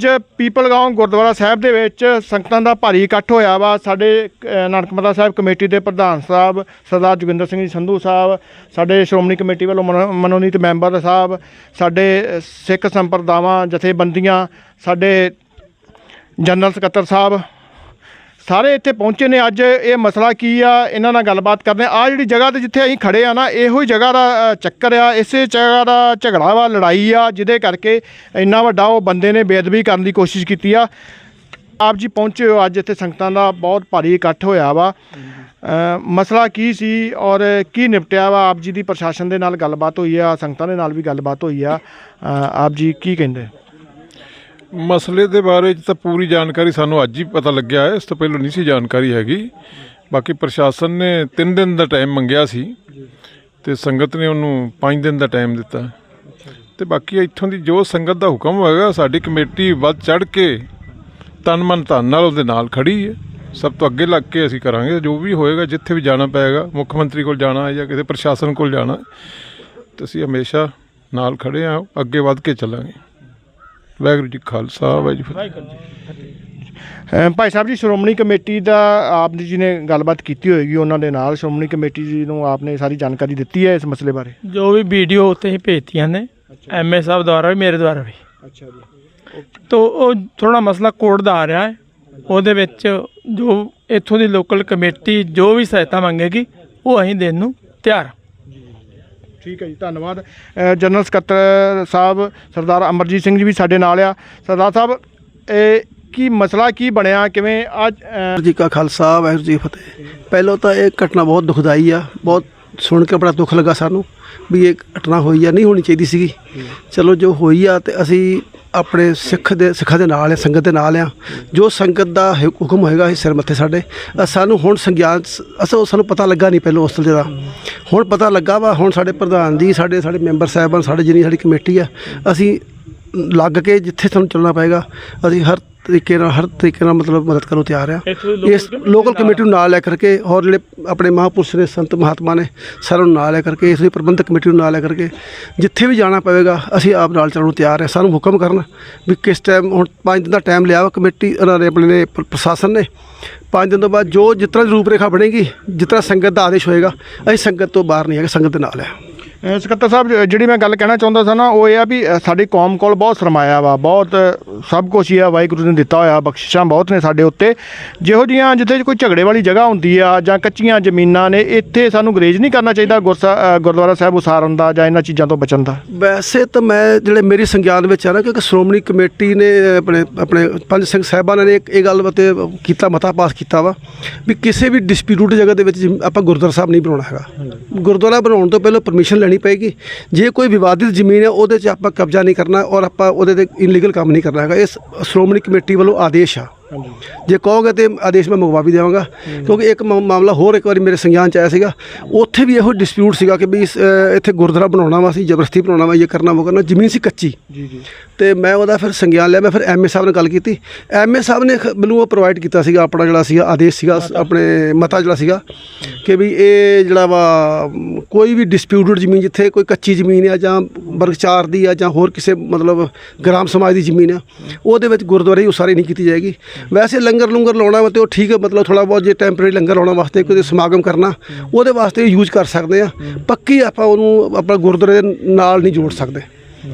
ਅੱਜ ਪੀਪਲ ਗਾਉਂ ਗੁਰਦੁਆਰਾ ਸਾਹਿਬ ਦੇ ਵਿੱਚ ਸੰਗਤਾਂ ਦਾ ਭਾਰੀ ਇਕੱਠ ਹੋਇਆ ਵਾ। ਸਾਡੇ ਅ, ਨਾਨਕਮਤਾ ਸਾਹਿਬ ਕਮੇਟੀ ਦੇ ਪ੍ਰਧਾਨ ਸਾਹਿਬ ਸਰਦਾਰ ਜੋਗਿੰਦਰ ਸਿੰਘ ਜੀ ਸੰਧੂ ਸਾਹਿਬ ਸਾਡੇ ਸ਼੍ਰੋਮਣੀ ਕਮੇਟੀ ਵੱਲੋਂ ਮਨੋ- ਮਨੋਨੀਤ ਮੈਂਬਰ ਸਾਹਿਬ ਸਾਡੇ ਸਿੱਖ ਸੰਪਰਦਾਵਾਂ ਜਥੇਬੰਦੀਆਂ ਸਾਡੇ ਜਨਰਲ ਸਕੱਤਰ ਸਾਹਿਬ ਸਾਰੇ ਇੱਥੇ ਪਹੁੰਚੇ ਨੇ। ਅੱਜ ਇਹ ਮਸਲਾ ਕੀ ਆ, ਇਹਨਾਂ ਨਾਲ ਗੱਲਬਾਤ ਕਰਦੇ ਆ ਜਿਹੜੀ ਜਗ੍ਹਾ ਤੇ ਜਿੱਥੇ ਅਸੀਂ ਖੜੇ ਆ ਨਾ, ਇਹੋ ਹੀ ਜਗ੍ਹਾ ਦਾ ਚੱਕਰ ਆ। ਇਸੇ ਜਗ੍ਹਾ ਦਾ ਝਗੜਾ ਵਾ, ਲੜਾਈ ਆ, ਜਿਹਦੇ ਕਰਕੇ ਇੰਨਾ ਵੱਡਾ ਉਹ ਬੰਦੇ ਨੇ ਬੇਅਦਬੀ ਕਰਨ ਦੀ ਕੋਸ਼ਿਸ਼ ਕੀਤੀ ਆ। ਆਪ ਜੀ ਪਹੁੰਚੇ ਹੋ ਅੱਜ ਇੱਥੇ, ਸੰਗਤਾਂ ਦਾ ਬਹੁਤ ਭਾਰੀ ਇਕੱਠ ਹੋਇਆ ਵਾ। ਮਸਲਾ ਕੀ ਸੀ ਔਰ ਕੀ ਨਿਪਟਿਆ ਵਾ? ਆਪ ਜੀ ਦੀ ਪ੍ਰਸ਼ਾਸਨ ਦੇ ਨਾਲ ਗੱਲਬਾਤ ਹੋਈ ਆ, ਸੰਗਤਾਂ ਦੇ ਨਾਲ ਵੀ ਗੱਲਬਾਤ ਹੋਈ ਆ। ਆਪ ਜੀ ਕੀ ਕਹਿੰਦੇ? ਮਸਲੇ ਦੇ ਬਾਰੇ 'ਚ ਤਾਂ ਪੂਰੀ ਜਾਣਕਾਰੀ ਸਾਨੂੰ ਅੱਜ ਹੀ ਪਤਾ ਲੱਗਿਆ ਹੈ। ਇਸ ਤੋਂ ਪਹਿਲਾਂ ਨਹੀਂ ਸੀ ਜਾਣਕਾਰੀ ਹੈਗੀ। ਬਾਕੀ ਪ੍ਰਸ਼ਾਸਨ ਨੇ 3 ਦਿਨ ਦਾ ਟਾਈਮ ਮੰਗਿਆ ਸੀ ਤੇ ਸੰਗਤ ਨੇ ਉਹਨੂੰ 5 ਦਿਨ ਦਾ ਟਾਈਮ ਦਿੱਤਾ। ਤੇ ਬਾਕੀ ਇੱਥੋਂ ਦੀ ਜੋ ਸੰਗਤ ਦਾ ਹੁਕਮ ਹੋਏਗਾ ਸਾਡੀ ਕਮੇਟੀ ਵੱਧ ਚੜ ਕੇ ਤਨ ਮਨ ਧਨ ਨਾਲ ਉਹਦੇ ਨਾਲ ਖੜੀ ਹੈ। ਸਭ ਤੋਂ ਅੱਗੇ ਲੱਗ ਕੇ ਅਸੀਂ ਕਰਾਂਗੇ। ਜੋ ਵੀ ਹੋਏਗਾ ਜਿੱਥੇ ਵੀ ਜਾਣਾ ਪਏਗਾ ਮੁੱਖ ਮੰਤਰੀ ਕੋਲ ਜਾਣਾ ਹੈ ਜਾਂ ਕਿਸੇ ਪ੍ਰਸ਼ਾਸਨ ਕੋਲ ਜਾਣਾ ਹੈ, ਤੇ ਅਸੀਂ ਹਮੇਸ਼ਾ ਨਾਲ ਖੜੇ ਹਾਂ ਅੱਗੇ ਵੱਧ ਕੇ ਚੱਲਾਂਗੇ। ਵਾਹਿਗੁਰੂ ਜੀ ਖਾਲਸਾ ਵਾਹਿਗੁਰੂ ਜੀ ਫਤਿਹ। ਭਾਈ ਸਾਹਿਬ ਜੀ ਸ਼੍ਰੋਮਣੀ ਕਮੇਟੀ ਦਾ ਆਪ ਜੀ ਨੇ ਗੱਲਬਾਤ ਕੀਤੀ ਹੋਏਗੀ ਉਹਨਾਂ ਦੇ ਨਾਲ। ਸ਼੍ਰੋਮਣੀ ਕਮੇਟੀ ਜੀ ਨੂੰ ਆਪਨੇ ਸਾਰੀ ਜਾਣਕਾਰੀ ਦਿੱਤੀ ਹੈ ਇਸ ਮਸਲੇ ਬਾਰੇ। ਜੋ ਵੀ ਵੀਡੀਓ ਉੱਤੇ ਹੀ ਭੇਜਤੀਆਂ ਨੇ ਐਮਏ ਸਾਹਿਬ ਦੁਆਰਾ ਵੀ ਮੇਰੇ ਦੁਆਰਾ ਵੀ। ਅੱਛਾ ਜੀ। ਤੋ ਉਹ ਥੋੜਾ ਮਸਲਾ ਕੋਰਟ ਦਾ ਆ ਰਿਹਾ ਹੈ। ਉਹਦੇ ਵਿੱਚ ਜੋ ਇੱਥੋਂ ਦੀ ਲੋਕਲ ਕਮੇਟੀ ਜੋ ਵੀ ਸਹਾਇਤਾ ਮੰਗੇਗੀ ਉਹ ਅਸੀਂ ਦੇਣ ਨੂੰ ਤਿਆਰ ਹਾਂ। ਠੀਕ ਹੈ ਜੀ ਧੰਨਵਾਦ। ਅ, ਜਨਰਲ ਸਕੱਤਰ ਸਾਹਿਬ ਸਰਦਾਰ ਅਮਰਜੀਤ ਸਿੰਘ ਜੀ ਵੀ ਸਾਡੇ ਨਾਲ ਆ। ਸਰਦਾਰ ਸਾਹਿਬ ਇਹ ਕੀ ਮਸਲਾ ਕੀ ਬਣਿਆ? ਕਿਵੇਂ ਅੱਜ ਅ, ਵਾਹਿਗੁਰੂ ਜੀ ਕਾ ਖਾਲਸਾ ਵਾਹਿਗੁਰੂ ਜੀ ਕੀ ਫਤਿਹ। ਪਹਿਲਾਂ ਤਾਂ ਇਹ ਘਟਨਾ ਬਹੁਤ ਦੁਖਦਾਈ ਆ ਬਹੁਤ ਸੁਣ ਕੇ ਬੜਾ ਦੁੱਖ ਲੱਗਾ ਸਾਨੂੰ ਵੀ ਇਹ ਘਟਨਾ ਹੋਈ ਆ ਨਹੀਂ ਹੋਣੀ ਚਾਹੀਦੀ ਸੀਗੀ। ਚਲੋ ਜੋ ਹੋਈ ਆ ਤੇ ਅਸੀਂ ਆਪਣੇ ਸਿੱਖ ਦੇ, ਸਿੱਖਾਂ ਦੇ ਨਾਲ ਆ, ਸੰਗਤ ਦੇ ਨਾਲ ਆ। ਜੋ ਸੰਗਤ ਦਾ ਹੁਕਮ ਹੋਏਗਾ, ਇਹ ਸਿਰ ਮੱਥੇ ਸਾਡੇ। ਸਾਨੂੰ ਹੁਣ ਸੰਗਿਆਨ ਸ- ਅਸਲ ਸਾਨੂੰ ਪਤਾ ਲੱਗਾ ਨਹੀਂ ਪਹਿਲਾਂ ਉਸ ਵੇਲੇ ਦਾ। ਹੁਣ ਪਤਾ ਲੱਗਾ ਵਾ, ਹੁਣ ਸਾਡੇ ਪ੍ਰਧਾਨ ਜੀ, ਸਾਡੇ ਸਾਡੇ ਮੈਂਬਰ ਸਾਹਿਬਾਨ, ਸਾਡੇ ਜਿੰਨੀ ਸਾਡੀ ਕਮੇਟੀ ਆ, ਅਸੀਂ ਲੱਗ ਕੇ ਜਿੱਥੇ ਸਾਨੂੰ ਚੱਲਣਾ ਪਏਗਾ, ਅਸੀਂ ਹਰ ਤਰੀਕੇ ਨਾਲ ਹਰ ਤਰੀਕੇ ਨਾਲ ਮਤਲਬ ਮਦਦ ਕਰਨ ਨੂੰ ਤਿਆਰ ਆ। ਇਸ ਲੋਕਲ ਕਮੇਟੀ ਨੂੰ ਨਾਲ ਲੈ ਕਰਕੇ ਔਰ ਜਿਹੜੇ ਆਪਣੇ ਮਹਾਂਪੁਰਸ਼ ਨੇ ਸੰਤ ਮਹਾਤਮਾ ਨੇ ਸਾਰਿਆਂ ਨੂੰ ਨਾਲ ਲੈ ਕਰਕੇ ਇਸ ਲਈ ਪ੍ਰਬੰਧਕ ਕਮੇਟੀ ਨੂੰ ਨਾਲ ਲੈ ਕਰਕੇ ਜਿੱਥੇ ਵੀ ਜਾਣਾ ਪਵੇਗਾ ਅਸੀਂ ਆਪ ਨਾਲ ਚੱਲਣ ਨੂੰ ਤਿਆਰ ਹਾਂ ਸਾਨੂੰ ਹੁਕਮ ਕਰਨ ਵੀ ਕਿਸ ਟਾਈਮ ਹੁਣ 5 ਦਿਨ ਦਾ ਟਾਈਮ ਲਿਆ ਵਾ ਕਮੇਟੀ ਉਹਨਾਂ ਨੇ ਆਪਣੇ ਨੇ ਪ੍ਰ- ਪ੍ਰਸ਼ਾਸਨ ਨੇ। 5 ਦਿਨ ਤੋਂ ਬਾਅਦ ਜੋ ਜਿਸ ਤਰ੍ਹਾਂ ਦੀ ਰੂਪਰੇਖਾ ਬਣੇਗੀ ਜਿਸ ਤਰ੍ਹਾਂ ਸੰਗਤ ਦਾ ਆਦੇਸ਼ ਹੋਏਗਾ ਅਸੀਂ ਸੰਗਤ ਤੋਂ ਬਾਹਰ ਨਹੀਂ ਹੈਗੇ ਸੰਗਤ ਦੇ ਨਾਲ ਹੈ ਅ, ਸਕੱਤਰ ਸਾਹਿਬ ਜ- ਜਿਹੜੀ ਮੈਂ ਗੱਲ ਕਹਿਣਾ ਚਾਹੁੰਦਾ ਸੀ ਨਾ ਉਹ ਇਹ ਆ ਵੀ ਅ, ਸਾਡੀ ਕੌਮ ਕੋਲ ਬਹੁਤ ਸਰਮਾਇਆ ਵਾ ਬਹੁਤ ਅ, ਸਭ ਕੁਝ ਹੀ ਆ ਵਾਹਿਗੁਰੂ ਨੇ ਦਿੱਤਾ ਹੋਇਆ ਬਖਸ਼ਿਸ਼ਾਂ ਬਹੁਤ ਨੇ ਸਾਡੇ ਉੱਤੇ। ਜਿਹੋ ਜੀਆਂ ਜਿੱਥੇ ਕੋਈ ਝਗੜੇ ਵਾਲੀ ਜਗ੍ਹਾ ਹੁੰਦੀ ਆ ਜਾਂ ਕੱਚੀਆਂ ਜ਼ਮੀਨਾਂ ਨੇ ਇੱਥੇ ਸਾਨੂੰ ਗਰੇਜ ਨਹੀਂ ਕਰਨਾ ਚਾਹੀਦਾ ਗੁਰਸਾ ਅ, ਗੁਰਦੁਆਰਾ ਸਾਹਿਬ ਉਸਾਰਨ ਦਾ ਜਾਂ ਇਹਨਾਂ ਚੀਜ਼ਾਂ ਤੋਂ ਬਚਣ ਦਾ। ਵੈਸੇ ਤਾਂ ਮੈਂ ਜਿਹੜੇ ਮੇਰੀ ਸੰਗਿਆਨ ਵਿੱਚ ਆ ਨਾ ਕਿਉਂਕਿ ਸ਼੍ਰੋਮਣੀ ਕਮੇਟੀ ਨੇ ਆਪਣੇ ਆਪਣੇ ਪੰਜ ਸਿੰਘ ਸਾਹਿਬਾਨਾਂ ਨੇ ਇੱਕ ਇਹ ਗੱਲ ਬਤੇ ਕੀਤਾ ਮਤਾ ਪਾਸ ਕੀਤਾ ਵਾ ਵੀ ਕਿਸੇ ਵੀ ਡਿਸਪਿਊਟ ਜਗ੍ਹਾ ਦੇ ਵਿੱਚ ਜਿਮ- ਆਪਾਂ ਗੁਰਦੁਆਰਾ ਸਾਹਿਬ ਨਹੀਂ ਬਣਾਉਣਾ ਹੈਗਾ। ਗੁਰਦੁਆਰਾ ਬਣਾਉਣ ਤੋਂ ਪਹਿਲਾਂ ਪਰਮਿਸ਼ਨ ਲੈਣੀ ਪਏਗੀ। ਜੇ ਕੋਈ ਵਿਵਾਦਿਤ ਜ਼ਮੀਨ ਹੈ, ਉਹਦੇ 'ਚ ਆਪਾਂ ਕਬਜ਼ਾ ਨਹੀਂ ਕਰਨਾ ਔਰ ਆਪਾਂ ਉਹਦੇ ਤੇ ਇਨਲੀਗਲ ਕੰਮ ਨਹੀਂ ਕਰਨਾ ਹੈਗਾ। ਇਹ ਸ਼੍ਰੋਮਣੀ ਕਮੇਟੀ ਵੱਲੋਂ ਆਦੇਸ਼ ਆ। ਜੇ ਕਹੋਗੇ ਤੇ ਆਦੇਸ਼ ਮੈਂ ਮੰਗਵਾ ਵੀ ਦੇਵਾਂਗਾ। ਕਿਉਂਕਿ ਇੱਕ ਮਾ- ਮਾਮਲਾ ਹੋਰ ਇੱਕ ਵਾਰੀ ਮੇਰੇ ਸੰਗਿਆਨ ਚ ਆਇਆ ਸੀਗਾ। ਉੱਥੇ ਵੀ ਇਹੋ ਡਿਸਪਿਊਟ ਸੀਗਾ ਕਿ ਵੀ ਇਸ, ਅ, ਇੱਥੇ ਗੁਰਦੁਆਰਾ ਬਣਾਉਣਾ ਵਾ ਸੀ ਜ਼ਬਰਦਸਤੀ ਬਣਾਉਣਾ ਵਾ ਇਹ ਕਰਨਾ ਉਹ ਕਰਨਾ ਜ਼ਮੀਨ ਸੀ ਕੱਚੀ। ਜੀ ਜੀ। ਤੇ ਮੈਂ ਉਹਦਾ ਫਿਰ ਸੰਗਿਆਨ ਲਿਆ ਮੈਂ ਫਿਰ ਐਮਏ ਸਾਹਿਬ ਨਾਲ ਗੱਲ ਕੀਤੀ। ਐਮਏ ਸਾਹਿਬ ਨੇ ਖ- ਮੈਨੂੰ ਉਹ ਪ੍ਰੋਵਾਈਡ ਕੀਤਾ ਸੀਗਾ ਆਪਣਾ ਜਿਹੜਾ ਸੀਗਾ ਆਦੇਸ਼ ਸੀਗਾ ਸ- ਆਪਣੇ ਮਤਾ ਜਿਹੜਾ ਸੀਗਾ ਕਿ ਵੀ ਇਹ ਜਿਹੜਾ ਵਾ ਕੋਈ ਵੀ ਡਿਸਪਿਊਟਡ ਜ਼ਮੀਨ ਜਿੱਥੇ ਕੋਈ ਕੱਚੀ ਜ਼ਮੀਨ ਆ ਜਾਂ ਵਰਗ ਚਾਰ ਦੀ ਆ ਜਾਂ ਹੋਰ ਕਿਸੇ ਮਤਲਬ ਗ੍ਰਾਮ ਸਮਾਜ ਦੀ ਜ਼ਮੀਨ ਆ ਉਹਦੇ ਵਿੱਚ ਗੁਰਦੁਆਰੇ ਉਸਾਰੀ ਨਹੀਂ ਕੀਤੀ ਜਾਏਗੀ। ਵੈਸੇ ਲੰਗਰ ਲੰਗਰ ਲਾਉਣਾ ਵਾ ਤੇ ਉਹ ਠੀਕ ਹੈ ਮਤਲਬ ਥੋੜਾ ਬਹੁਤ ਜੇ ਟੈਂਪਰੇਰੀ ਲੰਗਰ ਲਾਉਣਾ ਵਾਸਤੇ ਕੋਈ ਸਮਾਗਮ ਕਰਨਾ, ਉਹਦੇ ਵਾਸਤੇ ਯੂਜ਼ ਕਰ ਸਕਦੇ ਆ। ਪੱਕੀ ਆਪਾਂ ਉਹਨੂੰ ਆਪਣਾ ਗੁਰਦੁਆਰੇ ਦੇ ਨਾਲ ਨਹੀਂ ਜੋੜ ਸਕਦੇ।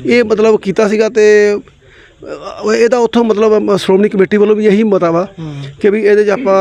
ਇਹ ਮਤਲਬ ਕੀਤਾ ਸੀਗਾ ਤੇ ਅਹ, ਇਹਦਾ ਉੱਥੋਂ ਮਤਲਬ ਸ਼੍ਰੋਮਣੀ ਕਮੇਟੀ ਵੱਲੋਂ ਵੀ ਇਹੀ ਮਤਾ ਵਾ ਕਿ ਵੀ ਇਹਦੇ 'ਚ ਆਪਾਂ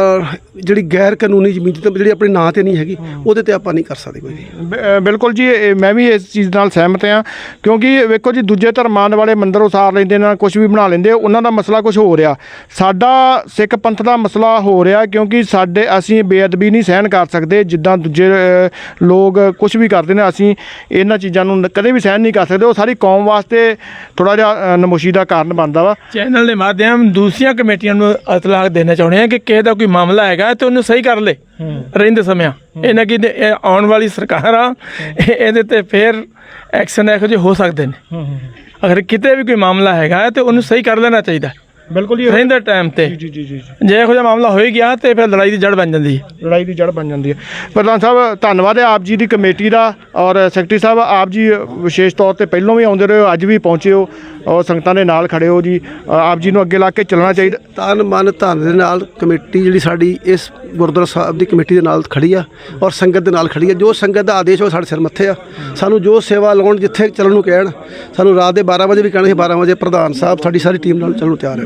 ਜਿਹੜੀ ਗੈਰ ਕਾਨੂੰਨੀ ਜ਼ਮੀਨ ਜਿੱਤੇ ਜਿਹੜੀ ਆਪਣੇ ਨਾਂ ਤੇ ਨਹੀਂ ਹੈਗੀ ਉਹਦੇ ਤੇ ਆਪਾਂ ਨਹੀਂ ਕਰ ਸਕਦੇ ਕੋਈ ਵੀ। ਬ- ਅ, ਬਿਲਕੁਲ ਜੀ ਇਹ ਮੈਂ ਵੀ ਇਸ ਚੀਜ਼ ਨਾਲ ਸਹਿਮਤ ਹਾਂ ਕਿਉਂਕਿ ਵੇਖੋ ਜੀ ਦੂਜੇ ਧਰਮਾਂ ਵਾਲੇ ਮੰਦਿਰ ਉਸਾਰ ਲੈਂਦੇ ਨੇ ਕੁਝ ਵੀ ਬਣਾ ਲੈਂਦੇ ਉਹਨਾਂ ਦਾ ਮਸਲਾ ਕੁਝ ਹੋ ਰਿਹਾ ਸਾਡਾ ਸਿੱਖ ਪੰਥ ਦਾ ਮਸਲਾ ਹੋ ਰਿਹਾ ਕਿਉਂਕਿ ਸਾਡੇ ਅਸੀਂ ਬੇਅਦਬੀ ਨਹੀਂ ਸਹਿਣ ਕਰ ਸਕਦੇ ਜਿੱਦਾਂ ਦੂਜੇ ਅ, ਲੋਕ ਕੁਝ ਵੀ ਕਰਦੇ ਨੇ ਅਸੀਂ ਇਹਨਾਂ ਚੀਜ਼ਾਂ ਨੂੰ ਨ- ਕਦੇ ਵੀ ਸਹਿਣ ਨਹੀਂ ਕਰ ਸਕਦੇ ਉਹ ਸਾਰੀ ਕੌਮ ਵਾਸਤੇ ਥੋੜਾ ਜਿਹਾ ਅ, ਨਮੋਸ਼ੀ ਦਾ ਕਾਰਨ ਬਣਦਾ ਵਾ। ਚੈਨਲ ਦੇ ਮਾਧਿਅਮ ਦੂਸਰੀਆਂ ਕਮੇਟੀਆਂ ਨੂੰ ਇਤਲਾਹ ਦੇਣਾ ਚਾਹੁੰਦੇ ਆ ਕਿ ਕਿਸੇ ਦਾ ਕੋਈ ਮਾਮਲਾ ਹੈਗਾ ਤੇ ਉਹਨੂੰ ਸਹੀ ਕਰ ਲੇ। ਰਹਿੰਦੇ ਸਮਿਆਂ। ਇਹਨਾਂ ਕੀ ਆਉਣ ਵਾਲੀ ਸਰਕਾਰ ਆ ਇਹ- ਇਹਦੇ ਤੇ ਫੇਰ ਐਕਸ਼ਨ ਇਹੋ ਜਿਹੇ ਹੋ ਸਕਦੇ ਨੇ। ਅਗਰ ਕਿਤੇ ਵੀ ਕੋਈ ਮਾਮਲਾ ਹੈਗਾ ਤੇ ਉਹਨੂੰ ਸਹੀ ਕਰ ਲੈਣਾ ਚਾਹੀਦਾ। ਬਿਲਕੁਲ ਜੀ। ਰਹਿੰਦੇ ਟਾਈਮ ਤੇ। ਜੀ ਜੀ ਜੀ ਜੇ ਇਹੋ ਜਿਹਾ ਮਾਮਲਾ ਹੋਈ ਗਿਆ ਤੇ ਫਿਰ ਲੜਾਈ ਦੀ ਜੜ ਬਣ ਜਾਂਦੀ। ਹੈ ਲੜਾਈ ਦੀ ਜੜ ਬਣ ਜਾਂਦੀ ਹੈ। ਪ੍ਰਧਾਨ ਸਾਹਿਬ ਧੰਨਵਾਦ ਹੈ ਆਪ ਜੀ ਦੀ ਕਮੇਟੀ ਦਾ ਔਰ ਸੈਕਟਰੀ ਸਾਹਿਬ ਆਪ ਜੀ ਵਿਸ਼ੇਸ਼ ਤੌਰ ਤੇ ਪਹਿਲਾਂ ਵੀ ਆਉਂਦੇ ਰਹੇ ਹੋ ਅੱਜ ਵੀ ਪਹੁੰਚੇ ਹੋ ਔਰ ਸੰਗਤਾਂ ਦੇ ਨਾਲ ਖੜੇ ਹੋ ਜੀ। ਆਪ ਜੀ ਨੂੰ ਅੱਗੇ ਲਾ ਕੇ ਚੱਲਣਾ ਚਾਹੀਦਾ। ਤਨ ਮਨ ਧਨ ਦੇ ਨਾਲ ਕਮੇਟੀ ਜਿਹੜੀ ਸਾਡੀ ਇਸ ਗੁਰਦੁਆਰਾ ਸਾਹਿਬ ਦੀ ਕਮੇਟੀ ਦੇ ਨਾਲ ਖੜੀ ਆ ਔਰ ਸੰਗਤ ਦੇ ਨਾਲ ਖੜੀ ਆ। ਜੋ ਸੰਗਤ ਦਾ ਆਦੇਸ਼ ਉਹ ਸਾਡੇ ਸਿਰ ਮੱਥੇ ਆ। ਸਾਨੂੰ ਜੋ ਸੇਵਾ ਲਾਉਣ ਜਿੱਥੇ ਚੱਲਣ ਨੂੰ ਕਹਿਣ ਸਾਨੂੰ ਰਾਤ ਦੇ 12 ਵਜੇ ਵੀ ਕਹਿਣਾ ਸੀ 12 ਵਜੇ ਪ੍ਰਧਾਨ ਸਾਹਿਬ ਸਾਡੀ ਸਾਰੀ ਟੀਮ ਨਾਲ ਚੱਲਣ ਨੂੰ ਤਿਆਰ ਹੈ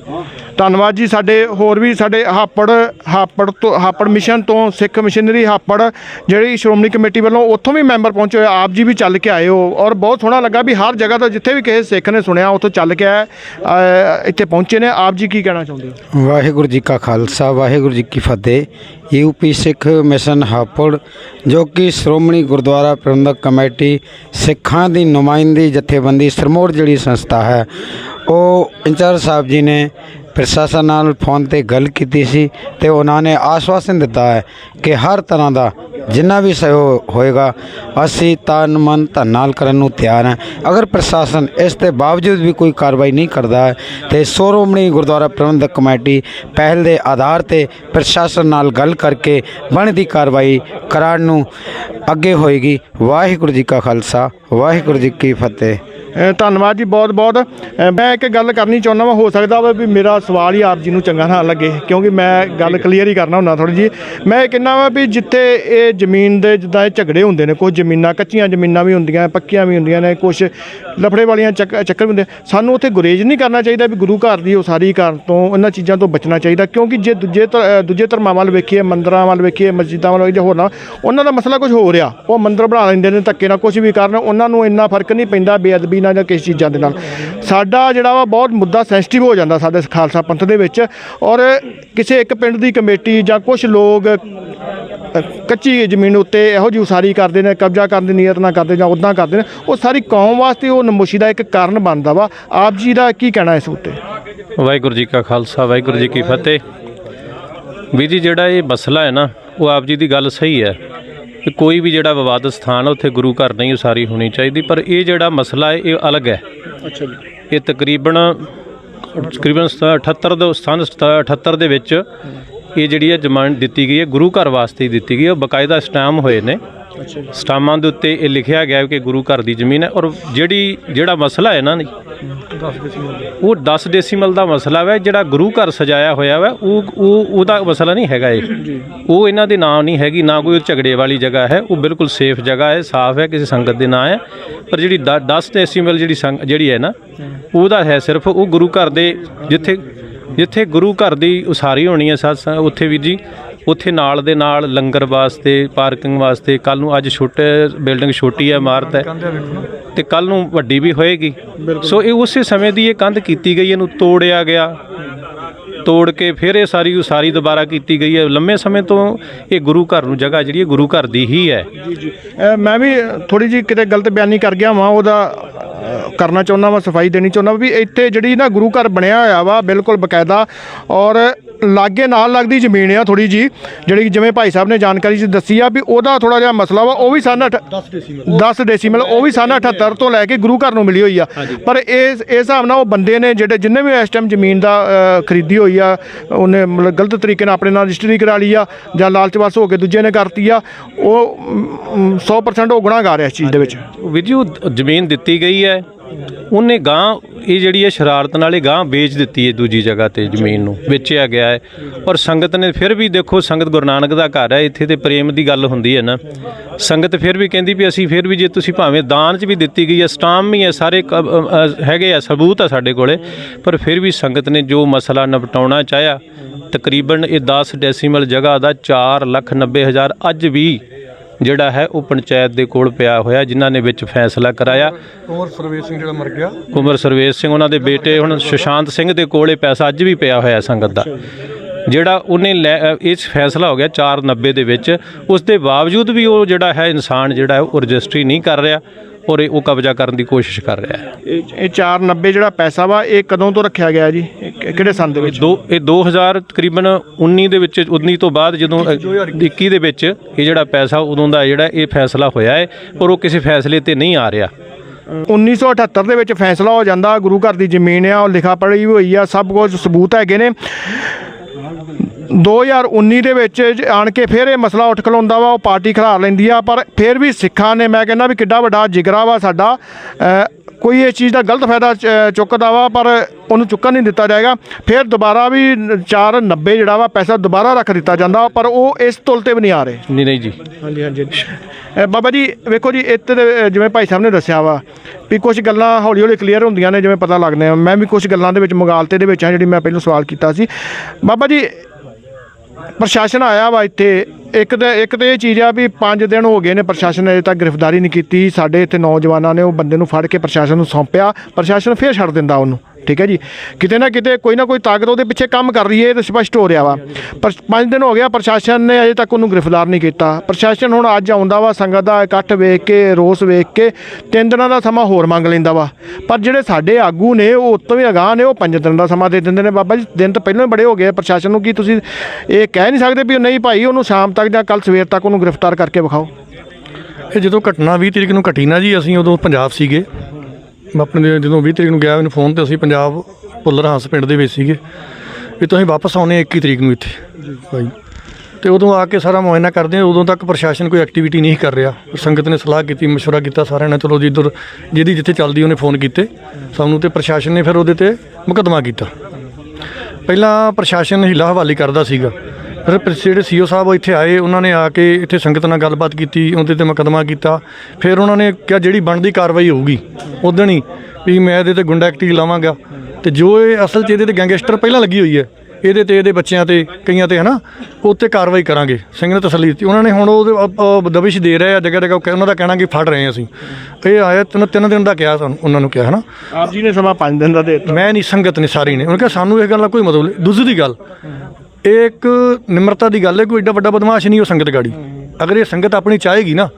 ਧੰਨਵਾਦ ਜੀ ਸਾਡੇ ਹੋਰ ਵੀ ਸਾਡੇ ਹਾਪੜ ਹਾਪੜ ਤੋਂ, ਹਾਪੜ ਮਿਸ਼ਨ ਤੋਂ ਸਿੱਖ ਮਿਸ਼ਨਰੀ ਹਾਪੜ, ਜਿਹੜੀ ਸ਼੍ਰੋਮਣੀ ਕਮੇਟੀ ਵੱਲੋਂ ਉੱਥੋਂ ਵੀ ਮੈਂਬਰ ਪਹੁੰਚੇ ਹੋਏ ਆਪ ਜੀ ਵੀ ਚੱਲ ਕੇ ਆਏ ਹੋ ਔਰ ਬਹੁਤ ਸੋਹਣਾ ਲੱਗਾ ਵੀ ਹਰ ਜਗ੍ਹਾ ਤੋਂ ਜਿੱਥੇ ਵੀ ਕਿਸੇ ਸਿੱਖ ਨੇ ਸੁਣਿਆ, ਉੱਥੋਂ ਚੱਲ ਕੇ ਆਏ ਇੱਥੇ ਪਹੁੰਚੇ ਨੇ। ਆਪ ਜੀ ਕੀ ਕਹਿਣਾ ਚਾਹੁੰਦੇ ਹੋ? ਵਾਹਿਗੁਰੂ ਜੀ ਕਾ ਖਾਲਸਾ, ਵਾਹਿਗੁਰੂ ਜੀ ਕੀ ਫਤਿਹ। ਯੂਪੀ ਸਿੱਖ ਮਿਸ਼ਨ ਹਾਪੜ, ਜੋ ਕਿ ਸ਼੍ਰੋਮਣੀ ਗੁਰਦੁਆਰਾ ਪ੍ਰਬੰਧਕ ਕਮੇਟੀ ਸਿੱਖਾਂ ਦੀ ਨੁਮਾਇੰਦੀ ਜਥੇਬੰਦੀ, ਸਰਮੋਰ ਜਿਹੜੀ ਸੰਸਥਾ ਹੈ ਉਹ ਇੰਚਾਰਜ ਸਾਹਿਬ ਜੀ ਨੇ ਪ੍ਰਸ਼ਾਸਨ ਨਾਲ ਫੋਨ ਤੇ ਗੱਲ ਕੀਤੀ ਸੀ ਤੇ ਉਹਨਾਂ ਨੇ ਆਸ਼ਵਾਸਨ ਦਿੱਤਾ ਹੈ ਕਿ ਹਰ ਤਰ੍ਹਾਂ ਦਾ ਜਿੰਨਾ ਵੀ ਸਹਿਯੋਗ ਹੋਏਗਾ, ਅਸੀਂ ਤਨ ਮਨ ਧਨ ਨਾਲ ਕਰਨ ਨੂੰ ਤਿਆਰ ਹਾਂ। ਅਗਰ ਪ੍ਰਸ਼ਾਸਨ ਇਸ ਦੇ ਬਾਵਜੂਦ ਵੀ ਕੋਈ ਕਾਰਵਾਈ ਨਹੀਂ ਕਰਦਾ ਹੈ, ਤੇ ਸ਼੍ਰੋਮਣੀ ਗੁਰਦੁਆਰਾ ਪ੍ਰਬੰਧਕ ਕਮੇਟੀ ਪਹਿਲ ਦੇ ਆਧਾਰ ਤੇ ਪ੍ਰਸ਼ਾਸਨ ਨਾਲ ਗੱਲ ਕਰਕੇ ਬਣਦੀ ਕਾਰਵਾਈ ਕਰਾਉਣ ਨੂੰ ਅੱਗੇ ਹੋਏਗੀ। ਵਾਹਿਗੁਰੂ ਜੀ ਕਾ ਖਾਲਸਾ, ਵਾਹਿਗੁਰੂ ਜੀ ਕੀ ਫਤਿਹ। ਅ, ਧੰਨਵਾਦ ਜੀ ਬਹੁਤ ਬਹੁਤ। ਅ, ਮੈਂ ਇੱਕ ਗੱਲ ਕਰਨੀ ਚਾਹੁੰਦਾ ਵਾਂ ਹੋ ਸਕਦਾ ਵਾ ਵੀ ਮੇਰਾ ਸਵਾਲ ਹੀ ਆਪ ਜੀ ਨੂੰ ਚੰਗਾ ਨਾ ਲੱਗੇ ਕਿਉਂਕਿ ਮੈਂ ਗੱਲ ਕਲੀਅਰ ਹੀ। ਕਰਨਾ ਹੁੰਦਾ ਥੋੜੀ ਜੀ ਮੈਂ ਇਹ ਕਹਿੰਦਾ ਵਾ ਵੀ ਜਿੱਥੇ ਇਹ ਜ਼ਮੀਨ ਦੇ ਜਿੱਦਾਂ ਇਹ ਝਗੜੇ ਹੁੰਦੇ ਨੇ ਕੁਝ ਜ਼ਮੀਨਾਂ ਕੱਚੀਆਂ ਜ਼ਮੀਨਾਂ ਵੀ ਹੁੰਦੀਆਂ ਪੱਕੀਆਂ ਵੀ ਹੁੰਦੀਆਂ ਨੇ ਕੁਝ ਲਫੜੇ ਵਾਲੀਆਂ ਚੱਕ- ਚੱਕਰ ਵੀ ਹੁੰਦੇ ਸਾਨੂੰ ਉੱਥੇ ਗੁਰੇਜ਼ ਨਹੀਂ ਕਰਨਾ ਚਾਹੀਦਾ ਵੀ ਗੁਰੂ ਘਰ ਦੀ ਉਸਾਰੀ ਕਰਨ ਤੋਂ ਇਹਨਾਂ ਚੀਜ਼ਾਂ ਤੋਂ ਬਚਣਾ ਚਾਹੀਦਾ ਕਿਉਂਕਿ ਜੇ ਦੂਜੇ ਧਰ- ਅ, ਦੂਜੇ ਧਰਮਾਂ ਵੱਲ ਵੇਖੀਏ ਮੰਦਰਾਂ ਵੱਲ ਵੇਖੀਏ ਮਸਜਿਦਾਂ ਵੱਲ ਵੇਖੀਏ ਹੋਰ ਨਾ ਉਹਨਾਂ ਦਾ ਮਸਲਾ ਕੁਝ ਹੋ ਰਿਹਾ ਉਹ ਮੰਦਰ ਬਣਾ ਲੈਂਦੇ ਨੇ ਧੱਕੇ ਨਾਲ ਕੁਝ ਵੀ ਕਰਨ ਉਹਨਾਂ ਨੂੰ ਇੰਨਾ ਫ਼ਰਕ ਨਹੀਂ ਪੈਂਦਾ ਬੇਅਦਬੀ ਨਾਲ ਜਾਂ ਕਿਸੇ ਚੀਜ਼ਾਂ ਦੇ ਨਾਲ। ਸਾਡਾ ਜਿਹੜਾ ਵਾ ਬਹੁਤ ਮੁੱਦਾ ਸੈਂਸਿਟਿਵ ਹੋ ਜਾਂਦਾ ਸਾਡੇ ਖਾਲਸਾ ਪੰਥ ਦੇ ਵਿੱਚ ਔਰ ਕਿਸੇ ਇੱਕ ਪਿੰਡ ਦੀ ਕਮੇਟੀ ਜਾਂ ਕੁਝ ਲੋਕ ਕੱਚੀ ਜ਼ਮੀਨ ਉੱਤੇ ਇਹੋ ਜਿਹੀ ਉਸਾਰੀ ਕਰਦੇ ਨੇ, ਕਬਜ਼ਾ ਕਰਨ ਦੀ ਨੀਅਤ ਨਾਲ ਕਰਦੇ ਜਾਂ ਉਦਾਂ ਕਰਦੇ ਨੇ, ਉਹ ਸਾਰੀ ਕੌਮ ਵਾਸਤੇ ਉਹ ਨਮੋਸ਼ੀ ਦਾ ਇੱਕ ਕਾਰਨ ਬਣਦਾ ਵਾ। ਆਪ ਜੀ ਦਾ ਕੀ ਕਹਿਣਾ ਇਸ ਉੱਤੇ? ਵਾਹਿਗੁਰੂ ਜੀ ਕਾ ਖਾਲਸਾ, ਵਾਹਿਗੁਰੂ ਜੀ ਕੀ ਫਤਿਹ। ਵੀ ਜੀ, ਜਿਹੜਾ ਇਹ ਮਸਲਾ ਹੈ ਨਾ, ਉਹ ਆਪ ਜੀ ਦੀ ਗੱਲ ਸਹੀ ਹੈ। ਕਿ ਕੋਈ ਵੀ ਜਿਹੜਾ ਵਿਵਾਦਤ ਸਥਾਨ ਉੱਥੇ ਗੁਰੂ ਘਰ ਨਹੀਂ ਉਸਾਰੀ ਹੋਣੀ ਚਾਹੀਦੀ ਪਰ ਇਹ ਜਿਹੜਾ ਮਸਲਾ ਹੈ ਇਹ ਅਲੱਗ ਹੈ। ਅੱਛਾ ਜੀ। ਇਹ ਤਕਰੀਬਨ ਤਕਰੀਬਨ 78 ਦੇ ਸਥਾਨ 78 ਦੇ ਵਿੱਚ ਇਹ ਜਿਹੜੀ ਹੈ ਜ਼ਮਾਨਤ ਦਿੱਤੀ ਗਈ ਹੈ ਗੁਰੂ ਘਰ ਵਾਸਤੇ ਹੀ ਦਿੱਤੀ ਗਈ ਹੈ ਉਹ ਬਕਾਇਦਾ ਸਟਾਮ ਹੋਏ ਨੇ। ਅੱਛਾ ਜੀ ਸਟਾਮਾਂ ਦੇ ਉੱਤੇ ਇਹ ਲਿਖਿਆ ਗਿਆ ਕਿ ਗੁਰੂ ਘਰ ਦੀ ਜ਼ਮੀਨ ਹੈ ਔਰ ਜਿਹੜੀ ਜਿਹੜਾ ਮਸਲਾ ਹੈ ਨਾ ਜੀ, ਉਹ 10 ਡੈਸੀਮਲ ਦਾ ਮਸਲਾ ਹੈ ਜਿਹੜਾ ਗੁਰੂ ਘਰ ਸਜਾਇਆ ਹੋਇਆ ਹੈ ਉਹ ਉਹ ਉਹਦਾ ਮਸਲਾ ਨਹੀਂ ਹੈਗਾ ਇਹ। ਉਹ ਇਹਨਾਂ ਦੇ ਨਾਂ ਨਹੀਂ ਹੈਗੀ ਨਾ ਕੋਈ ਝਗੜੇ ਵਾਲੀ ਜਗ੍ਹਾ ਹੈ ਉਹ ਬਿਲਕੁਲ ਸੇਫ ਜਗ੍ਹਾ ਹੈ ਸਾਫ਼ ਹੈ ਕਿਸੇ ਸੰਗਤ ਦੇ ਨਾਂ ਹੈ। ਪਰ ਜਿਹੜੀ 10 ਡੈਸੀਮਲ ਜਿਹੜੀ ਸੰਗ ਜਿਹੜੀ ਹੈ ਨਾ ਉਹਦਾ ਹੈ ਸਿਰਫ ਉਹ ਗੁਰੂ ਘਰ ਦੇ ਜਿੱਥੇ ਜਿੱਥੇ ਗੁਰੂ ਘਰ ਦੀ ਉਸਾਰੀ ਹੋਣੀ ਹੈ ਸਤ ਉੱਥੇ ਵੀ ਜੀ ਉੱਥੇ ਨਾਲ ਦੇ ਨਾਲ ਲੰਗਰ ਵਾਸਤੇ ਪਾਰਕਿੰਗ ਵਾਸਤੇ ਕੱਲ ਨੂੰ ਅੱਜ ਛੋਟੇ ਬਿਲਡਿੰਗ ਛੋਟੀ ਹੈ ਇਮਾਰਤ ਹੈ। ਤੇ ਕੱਲ ਨੂੰ ਵੱਡੀ ਵੀ ਹੋਏਗੀ। ਸੋ ਇਹ ਉਸੇ ਸਮੇਂ ਦੀ ਇਹ ਕੰਧ ਕੀਤੀ ਗਈ ਇਹਨੂੰ ਤੋੜਿਆ ਗਿਆ। ਤੋੜ ਕੇ ਫਿਰ ਇਹ ਸਾਰੀ ਉਸਾਰੀ ਦੁਬਾਰਾ ਕੀਤੀ ਗਈ ਹੈ। ਲੰਮੇ ਸਮੇਂ ਤੋਂ ਇਹ ਗੁਰੂ ਘਰ ਨੂੰ ਜਗ੍ਹਾ ਜਿਹੜੀ ਗੁਰੂ ਘਰ ਦੀ ਹੀ ਹੈ। ਜੀ ਜੀ। ਅ, ਮੈਂ ਵੀ ਥੋੜੀ ਜੀ ਕਿਤੇ ਗਲਤ ਬਿਆਨੀ ਕਰ ਗਿਆ ਵਾਂ ਉਹਦਾ ਕਰਨਾ ਚਾਹੁੰਦਾ ਵਾਂ ਸਫ਼ਾਈ ਦੇਣੀ ਚਾਹੁੰਦਾ ਵੀ ਇੱਥੇ ਜਿਹੜੀ ਨਾ ਗੁਰੂ ਘਰ ਬਣਿਆ ਹੋਇਆ ਵਾ ਬਿਲਕੁਲ ਬਕਾਇਦਾ ਔਰ ਲਾਗੇ ਨਾਲ ਲੱਗਦੀ ਜ਼ਮੀਨ ਆ ਥੋੜੀ ਜੀ ਜਿਹੜੀ ਜਿਵੇਂ ਭਾਈ ਸਾਹਿਬ ਨੇ ਜਾਣਕਾਰੀ ਚ ਦੱਸੀ ਆ ਵੀ ਉਹਦਾ ਥੋੜਾ ਜਿਹਾ ਮਸਲਾ ਵਾ ਉਹ ਵੀ ਸਨ 10 ਡੈਸੀਮਲ 10 ਡੈਸੀਮਲ ਉਹ ਵੀ ਸਨ 78 ਤੋਂ ਲੈ ਕੇ ਗੁਰੂ ਘਰ ਨੂੰ ਮਿਲੀ ਹੋਈ ਆ। ਪਰ ਇਸ ਇਸ ਹਿਸਾਬ ਨਾਲ ਉਹ ਬੰਦੇ ਨੇ ਜਿਹੜੇ ਜਿੰਨੇ ਵੀ ਇਸ ਟਾਈਮ ਜ਼ਮੀਨ ਦਾ ਖਰੀਦੀ ਹੋਈ ਆ ਉਹਨੇ ਮਤਲਬ ਗਲਤ ਤਰੀਕੇ ਨਾਲ ਆਪਣੇ ਨਾਲ ਰਜਿਸਟਰੀ ਕਰਾ ਲਈ ਆ ਜਾਂ ਲਾਲਚ ਵਸ ਹੋ ਕੇ ਦੂਜੇ ਨੇ ਕਰਤੀ ਆ ਉਹ ਮ, ਮ, 100% ਉਹ ਗੁਨਾਹਗਾਰ ਹੈ ਇਸ ਚੀਜ਼ ਦੇ ਵਿੱਚ। ਵੀਰ ਜੀ ਉਹ ਜ਼ਮੀਨ ਦਿੱਤੀ ਗਈ ਹੈ ਉਹਨੇ ਗਾਂ, ਇਹ ਜਿਹੜੀ ਹੈ ਸ਼ਰਾਰਤ ਨਾਲ ਇਹ ਗਾਂ ਵੇਚ ਦਿੱਤੀ ਹੈ ਦੂਜੀ ਜਗ੍ਹਾ ਤੇ ਜ਼ਮੀਨ ਨੂੰ, ਵੇਚਿਆ ਗਿਆ ਹੈ। ਔਰ ਸੰਗਤ ਨੇ ਫਿਰ ਵੀ ਦੇਖੋ, ਸੰਗਤ ਗੁਰੂ ਨਾਨਕ ਦਾ ਘਰ ਹੈ, ਇੱਥੇ ਤੇ ਪ੍ਰੇਮ ਦੀ ਗੱਲ ਹੁੰਦੀ ਹੈ ਨਾ। ਸੰਗਤ ਫਿਰ ਵੀ ਕਹਿੰਦੀ ਵੀ ਅਸੀਂ ਫਿਰ ਵੀ ਜੇ ਤੁਸੀਂ ਭਾਵੇਂ ਦਾਨ 'ਚ ਵੀ ਦਿੱਤੀ ਗਈ ਹੈ, ਸਟਾਮ ਵੀ ਹੈ, ਸਾਰੇ ਕ- ਹੈਗੇ ਆ, ਸਬੂਤ ਆ ਸਾਡੇ ਕੋਲੇ, ਪਰ ਫਿਰ ਵੀ ਸੰਗਤ ਨੇ ਜੋ ਮਸਲਾ ਨਿਪਟਾਉਣਾ ਚਾਹਿਆ, ਤਕਰੀਬਨ ਇਹ 10 ਡੈਸੀਮਲ ਜਗ੍ਹਾ ਦਾ 4 ਲੱਖ 90 ਹਜ਼ਾਰ ਅੱਜ ਵੀ ਜਿਹੜਾ ਹੈ ਉਹ ਪੰਚਾਇਤ ਦੇ ਕੋਲ ਪਿਆ ਹੋਇਆ ਜਿਨ੍ਹਾਂ ਨੇ ਵਿੱਚ ਫੈਸਲਾ ਕਰਾਇਆ। ਕੁਮਰ ਸਰਵੇਸ਼ ਸਿੰਘ ਜਿਹੜਾ ਮਰ ਗਿਆ। ਕੁਮਰ ਸਰਵੇਸ਼ ਸਿੰਘ ਉਹਨਾਂ ਦੇ ਬੇਟੇ ਹੁਣ ਸੁਸ਼ਾਂਤ ਸਿੰਘ ਦੇ ਕੋਲੇ ਪੈਸਾ ਅੱਜ ਵੀ ਪਿਆ ਹੋਇਆ ਸੰਗਤ ਦਾ। ਜਿਹੜਾ ਉਹਨੇ ਇਸ ਫੈਸਲਾ ਹੋ ਗਿਆ 490 ਦੇ ਵਿੱਚ। ਉਸ ਦੇ ਬਾਵਜੂਦ ਵੀ ਉਹ ਜਿਹੜਾ ਹੈ ਇਨਸਾਨ ਜਿਹੜਾ ਉਹ ਰਜਿਸਟਰੀ ਨਹੀਂ ਕਰ ਰਿਹਾ। ਔਰ ਇਹ ਉਹ ਕਬਜ਼ਾ ਕਰਨ ਦੀ ਕੋਸ਼ਿਸ਼ ਕਰ ਰਿਹਾ ਹੈ। ਇਹ ਇਹ 490 ਜਿਹੜਾ ਪੈਸਾ ਵਾ ਇਹ ਕਦੋਂ ਤੋਂ ਰੱਖਿਆ ਗਿਆ ਜੀ? ਇਹ ਕਿ- ਕਿਹੜੇ ਸੰਨ ਦੇ ਵਿੱਚ? ਦੋ ਇਹ 2000 ਤਕਰੀਬਨ 19 ਦੇ ਵਿੱਚ 19 ਤੋਂ ਬਾਅਦ ਜਦੋਂ ਅ, 21 ਦੇ ਵਿੱਚ ਇਹ ਜਿਹੜਾ ਪੈਸਾ ਉਦੋਂ ਦਾ ਜਿਹੜਾ ਇਹ ਫੈਸਲਾ ਹੋਇਆ ਹੈ ਪਰ ਉਹ ਕਿਸੇ ਫੈਸਲੇ ਤੇ ਨਹੀਂ ਆ ਰਿਹਾ। 1978 ਦੇ ਵਿੱਚ ਫੈਸਲਾ ਹੋ ਜਾਂਦਾ ਗੁਰੂ ਘਰ ਦੀ ਜ਼ਮੀਨ ਆ ਉਹ ਲਿਖਾ ਪੜ੍ਹੀ ਹੋਈ ਆ ਸਭ ਕੁਝ ਸਬੂਤ ਹੈਗੇ ਨੇ। 2019 ਦੇ ਵਿੱਚ ਆਣ ਕੇ ਫਿਰ ਇਹ ਮਸਲਾ ਉੱਠ ਖਲੋਂਦਾ ਵਾ ਉਹ ਪਾਰਟੀ ਖਿਲਾਰ ਲੈਂਦੀ ਆ ਪਰ ਫਿਰ ਵੀ ਸਿੱਖਾਂ ਨੇ ਮੈਂ ਕਹਿੰਦਾ ਵੀ ਕਿੱਡਾ ਵੱਡਾ ਜਿਗਰਾ ਵਾ ਸਾਡਾ। ਕੋਈ ਇਸ ਚੀਜ਼ ਦਾ ਗਲਤ ਫਾਇਦਾ ਚ- ਚੁੱਕਦਾ ਵਾ ਪਰ ਉਹਨੂੰ ਚੁੱਕਣ ਨਹੀਂ ਦਿੱਤਾ ਜਾਏਗਾ। ਫਿਰ ਦੁਬਾਰਾ ਵੀ 490 ਜਿਹੜਾ ਵਾ ਪੈਸਾ ਦੁਬਾਰਾ ਰੱਖ ਦਿੱਤਾ ਜਾਂਦਾ ਪਰ ਉਹ ਇਸ ਤੁਲ ਤੇ ਵੀ ਨਹੀਂ ਆ ਰਹੇ। ਨਹੀਂ ਨਹੀਂ ਜੀ। ਹਾਂਜੀ ਹਾਂਜੀ। ਬਾਬਾ ਜੀ ਵੇਖੋ ਜੀ ਇੱਥੇ ਜਿਵੇਂ ਭਾਈ ਸਾਹਿਬ ਨੇ ਦੱਸਿਆ ਵਾ ਵੀ ਕੁਝ ਗੱਲਾਂ ਹੌਲੀ ਹੌਲੀ ਕਲੀਅਰ ਹੁੰਦੀਆਂ ਨੇ ਜਿਵੇਂ ਪਤਾ ਲੱਗਦੇ ਆ। ਮੈਂ ਵੀ ਕੁਝ ਗੱਲਾਂ ਦੇ ਵਿੱਚ ਮੁਗਾਲਤੇ ਦੇ ਵਿੱਚ ਆ ਜਿਹੜੀ ਮੈਂ ਪਹਿਲਾਂ ਸਵਾਲ ਕੀਤਾ ਸੀ। ਬਾਬਾ ਜੀ ਪ੍ਰਸ਼ਾਸਨ ਆਇਆ ਵਾ ਇੱਥੇ। ਇੱਕ ਤੇ ਇੱਕ ਤੇ ਇਹ ਚੀਜ਼ ਆ ਵੀ 5 ਦਿਨ ਹੋ ਗਏ ਨੇ ਪ੍ਰਸ਼ਾਸਨ ਨੇ ਅਜੇ ਤੱਕ ਗ੍ਰਿਫਤਾਰੀ ਨਹੀਂ ਕੀਤੀ। ਸਾਡੇ ਇੱਥੇ ਨੌਜਵਾਨਾਂ ਨੇ ਉਹ ਬੰਦੇ ਨੂੰ ਫੜ ਕੇ ਪ੍ਰਸ਼ਾਸਨ ਨੂੰ ਸੌਂਪਿਆ। ਪ੍ਰਸ਼ਾਸਨ ਫੇਰ ਛੱਡ ਦਿੰਦਾ ਉਹਨੂੰ। ਠੀਕ ਹੈ ਜੀ? ਕਿਤੇ ਨਾ ਕਿਤੇ ਕੋਈ ਨਾ ਕੋਈ ਤਾਕਤ ਉਹਦੇ ਪਿੱਛੇ ਕੰਮ ਕਰ ਰਹੀ ਹੈ, ਇਹ ਤਾਂ ਸਪਸ਼ਟ ਹੋ ਰਿਹਾ ਵਾ। ਪਰ 5 ਦਿਨ ਹੋ ਗਿਆ, ਪ੍ਰਸ਼ਾਸਨ ਨੇ ਅਜੇ ਤੱਕ ਉਹਨੂੰ ਗ੍ਰਿਫਤਾਰ ਨਹੀਂ ਕੀਤਾ। ਪ੍ਰਸ਼ਾਸਨ ਹੁਣ ਅੱਜ ਆਉਂਦਾ ਵਾ, ਸੰਗਤ ਦਾ ਇਕੱਠ ਵੇਖ ਕੇ, ਰੋਸ ਵੇਖ ਕੇ, ਤਿੰਨ ਦਿਨਾਂ ਦਾ ਸਮਾਂ ਹੋਰ ਮੰਗ ਲੈਂਦਾ ਵਾ। ਪਰ ਜਿਹੜੇ ਸਾਡੇ ਆਗੂ ਨੇ, ਉਹ ਉਤੋਂ ਵੀ ਅਗਾਂਹ ਨੇ, ਉਹ ਪੰਜ ਦਿਨ ਦਾ ਸਮਾਂ ਦੇ ਦਿੰਦੇ ਨੇ। ਬਾਬਾ ਜੀ, ਦਿਨ ਤਾਂ ਪਹਿਲਾਂ ਹੀ ਬੜੇ ਹੋ ਗਏ ਪ੍ਰਸ਼ਾਸਨ ਨੂੰ ਕੀ ਤੁਸੀਂ ਇਹ ਕਹਿ ਨਹੀਂ ਸਕਦੇ ਵੀ ਨਹੀਂ ਭਾਈ, ਉਹਨੂੰ ਸ਼ਾਮ ਤੱਕ ਜਾਂ ਕੱਲ ਸਵੇਰ ਤੱਕ ਉਹਨੂੰ ਗ੍ਰਿਫਤਾਰ ਕਰਕੇ ਵਿਖਾਓ? ਇਹ ਜਦੋਂ ਘਟਨਾ 20 ਤਰੀਕ ਨੂੰ ਘਟੀ ਨਾ ਜੀ, ਅਸੀਂ ਉਦੋਂ ਪੰਜਾਬ ਸੀਗੇ। ਮੈਂ ਆਪਣੇ ਜਦੋਂ 20 ਤਰੀਕ ਨੂੰ ਗਿਆ ਮੈਨੂੰ ਫੋਨ ਤੇ ਅਸੀਂ ਪੰਜਾਬ ਭੁੱਲਰ ਹਾਂਸ ਪਿੰਡ ਦੇ ਵਿੱਚ ਸੀਗੇ ਵੀ ਤੁਸੀਂ ਵਾਪਸ ਆਉਣੇ 21 ਤਰੀਕ ਨੂੰ ਇੱਥੇ ਭਾਈ ਤੇ ਉਦੋਂ ਆ ਕੇ ਸਾਰਾ ਮੁਆਇਨਾ ਕਰਦੇ ਹਾਂ ਉਦੋਂ ਤੱਕ ਪ੍ਰਸ਼ਾਸਨ ਕੋਈ ਐਕਟੀਵਿਟੀ ਨਹੀਂ ਕਰ ਰਿਹਾ ਸੰਗਤ ਨੇ ਸਲਾਹ ਕੀਤੀ مشورہ ਕੀਤਾ ਸਾਰਿਆਂ ਨੇ ਚਲੋ ਜੀ ਇੱਧਰ ਜਿਹਦੀ ਜਿੱਥੇ ਚੱਲਦੀ ਉਹਨੇ ਫੋਨ ਕੀਤੇ ਸਾਨੂੰ ਤੇ ਪ੍ਰਸ਼ਾਸਨ ਨੇ ਫਿਰ ਉਹਦੇ ਤੇ ਮੁਕੱਦਮਾ ਕੀਤਾ ਪਹਿਲਾਂ ਪ੍ਰਸ਼ਾਸਨ ਹੀਲਾ ਹਵਾਲੀ ਕਰਦਾ ਸੀਗਾ ਫਿਰ ਜਿਹੜੇ ਸੀਓ ਸਾਹਿਬ ਉਹ ਇੱਥੇ ਆਏ ਉਹਨਾਂ ਨੇ ਆ ਕੇ ਇੱਥੇ ਸੰਗਤ ਨਾਲ ਗੱਲਬਾਤ ਕੀਤੀ ਉਹਦੇ ਤੇ ਮੁਕੱਦਮਾ ਕੀਤਾ। ਫਿਰ ਉਹਨਾਂ ਨੇ ਕਿਹਾ ਜਿਹੜੀ ਬਣਦੀ ਕਾਰਵਾਈ ਹੋਊਗੀ ਉਦਣ ਹੀ ਵੀ ਮੈਂ ਇਹਦੇ ਤੇ ਗੁੰਡਾ ਐਕਟਿਵ ਲਾਵਾਂਗਾ। ਤੇ ਜੋ ਇਹ ਅਸਲ 'ਚ ਇਹਦੇ ਤੇ ਗੈਂਗਸਟਰ ਪਹਿਲਾਂ ਲੱਗੀ ਹੋਈ ਹੈ ਇਹਦੇ ਤੇ ਇਹਦੇ ਬੱਚਿਆਂ ਤੇ ਕਈਆਂ ਤੇ ਹਨਾ ਉੱਤੇ ਕਾਰਵਾਈ ਕਰਾਂਗੇ ਸਿੰਘ ਨੇ ਤਸੱਲੀ ਦਿੱਤੀ। ਉਹਨਾਂ ਨੇ ਹੁਣ ਅ- ਦਬਿਸ਼ ਦੇ ਰਹੇ ਆ ਜਗ੍ਹਾ ਜਗ੍ਹਾ ਉਹਨਾਂ ਦਾ ਕਹਿਣਾ ਕਿ ਫੜ ਰਹੇ ਹਾਂ ਅਸੀਂ। ਇਹ ਆਇਆ ਤਿੰਨ ਤਿੰਨ ਦਿਨ ਦਾ ਕਿਹਾ ਸਾਨੂੰ ਉਹਨਾਂ ਨੂੰ ਕਿਹਾ ਹਨਾ। ਆਪ ਜੀ ਨੇ ਸਮਾਂ 5 ਦਿਨ ਦਾ ਦੇ ਦਿੱਤਾ। ਮੈਂ ਨਹੀਂ ਸੰਗਤ ਨੇ ਸਾਰੀ ਨੇ। ਉਹਨਾਂ ਕਿਹਾ ਸਾਨੂੰ ਇਹ ਗੱਲ ਦਾ ਕੋਈ ਮਤਲਬ ਨਹੀਂ ਦੂਸਰੀ ਗੱਲ। ਇਹ ਇੱਕ ਨਿਮਰਤਾ ਦੀ ਗੱਲ ਹੈ ਕੋਈ ਏਡਾ ਵੱਡਾ ਬਦਮਾਸ਼ ਨਹੀਂ ਉਹ ਸੰਗਤ ਗਾੜੀ। ਅਗਰ ਇਹ ਸੰਗਤ ਆਪਣੀ ਚਾਹੇਗੀ ਨਾ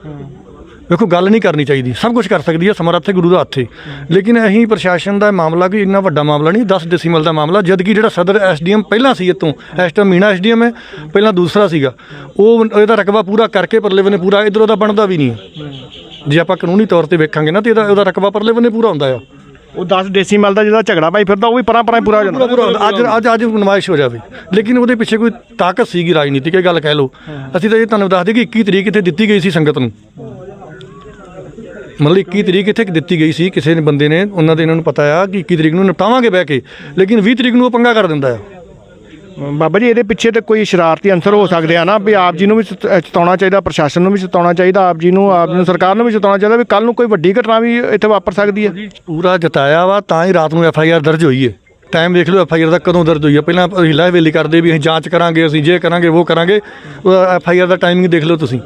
ਵੇਖੋ ਗੱਲ ਨਹੀਂ ਕਰਨੀ ਚਾਹੀਦੀ ਸਭ ਕੁਝ ਕਰ ਸਕਦੀ ਹੈ ਸਮਰੱਥ ਗੁਰੂ ਦਾ ਹੱਥ। ਹੈ। ਲੇਕਿਨ ਅਸੀਂ ਪ੍ਰਸ਼ਾਸਨ ਦਾ ਮਾਮਲਾ ਕੋਈ ਇੰਨਾ ਵੱਡਾ ਮਾਮਲਾ ਨਹੀਂ 10 ਡੈਸੀਮਲ ਦਾ ਮਾਮਲਾ ਜਦ ਕਿ ਜਿਹੜਾ ਸਦਰ ਐਸਡੀਐਮ ਪਹਿਲਾਂ ਸੀ ਇਤੋਂ ਇਸ ਟਾਈਮ ਮੀਨਾ ਐਸਡੀਐਮ ਹੈ ਪਹਿਲਾਂ ਦੂਸਰਾ ਸੀਗਾ। ਉਹ ਇਹਦਾ ਰਕਬਾ ਪੂਰਾ ਕਰਕੇ ਪਰਲੇ ਬੰਨੇ ਪੂਰਾ ਇਧਰੋਂ ਦਾ ਬਣਦਾ ਵੀ ਨਹੀਂ ਜੇ ਆਪਾਂ ਕਾਨੂੰਨੀ ਤੌਰ ਤੇ ਵੇਖਾਂਗੇ ਨਾ ਤੇ ਇਹਦਾ ਉਹਦਾ ਰਕਬਾ ਪਰਲੇ ਬੰਨੇ ਪੂਰਾ ਹੁੰਦਾ ਆ। ਉਹ 10 ਡੈਸੀਮਲ ਦਾ ਜਿਹਦਾ ਝਗੜਾ ਭਾਈ ਫਿਰਦਾ ਉਹ ਵੀ ਪਰਾਂ ਪਰਾਂ ਹੀ ਪੂਰਾ ਹੋ ਜਾਂਦਾ। ਪੂਰਾ। ਅੱਜ ਅੱਜ ਅੱਜ ਨੁਮਾਇਸ਼ ਹੋ ਜਾਵੇ। ਲੇਕਿਨ ਉਹਦੇ ਪਿੱਛੇ ਕੋਈ ਤਾਕਤ ਸੀਗੀ ਰਾਜਨੀਤਿਕ ਇਹ ਗੱਲ ਕਹਿ ਲਓ। ਅਸੀਂ ਤਾਂ ਇਹ ਤੁਹਾਨੂੰ ਦੱਸ ਦਈਏ ਕਿ 21 ਤਰੀਕ ਇੱਥੇ ਦਿੱਤੀ ਗਈ ਸੀ ਸੰਗਤ ਨੂੰ। ਮਤਲਬ 21 ਤਰੀਕ ਇੱਥੇ ਦਿੱਤੀ ਗਈ ਸੀ ਕਿਸੇ ਨੇ ਬੰਦੇ ਨੇ ਉਹਨਾਂ ਦੇ ਇਹਨਾਂ ਨੂੰ ਪਤਾ ਆ ਕਿ 21 ਤਰੀਕ ਨੂੰ ਨਿਪਟਾਵਾਂਗੇ ਬਹਿ ਕੇ। ਲੇਕਿਨ 20 ਤਰੀਕ ਨੂੰ ਉਹ ਪੰਗਾ ਕਰ ਦਿੰਦਾ ਆ। ਬਾਬਾ ਜੀ, ਇਹਦੇ ਪਿੱਛੇ ਤੇ ਕੋਈ ਸ਼ਰਾਰਤੀ ਅੰਸਰ ਹੋ ਸਕਦੇ ਆ ਨਾ ਵੀ ਆਪ ਜੀ ਨੂੰ ਵੀ ਚਿਤ- ਚਾਹੀਦਾ, ਪ੍ਰਸ਼ਾਸਨ ਨੂੰ ਵੀ ਚਿਤਾਉਣਾ ਚਾਹੀਦਾ, ਆਪ ਜੀ ਨੂੰ, ਆਪ ਨੂੰ, ਸਰਕਾਰ ਨੂੰ ਵੀ ਚਿਤਾਉਣਾ ਚਾਹੀਦਾ ਵੀ ਕੱਲ ਨੂੰ ਕੋਈ ਵੱਡੀ ਘਟਨਾ ਵੀ ਇੱਥੇ ਵਾਪਰ ਸਕਦੀ ਹੈ। ਪੂਰਾ ਜਤਾਇਆ ਵਾ, ਤਾਂ ਹੀ ਰਾਤ ਨੂੰ ਐਫ ਆਈ ਆਰ ਦਰਜ ਹੋਈ ਹੈ ਟਾਈਮ ਦੇਖ ਲਓ, ਐਫ ਆਈ ਆਰ ਦਾ ਕਦੋਂ ਦਰਜ ਹੋਈ ਹੈ ਪਹਿਲਾਂ ਹਿਲਾ ਹਵੇਲੀ ਕਰਦੇ ਵੀ ਅਸੀਂ ਜਾਂਚ ਕਰਾਂਗੇ, ਅਸੀਂ ਜੇ ਕਰਾਂਗੇ, ਉਹ ਕਰਾਂਗੇ। ਐਫ ਆਈ ਆਰ ਦਾ ਟਾਈਮਿੰਗ ਦੇਖ ਲਓ ਤੁਸੀਂ।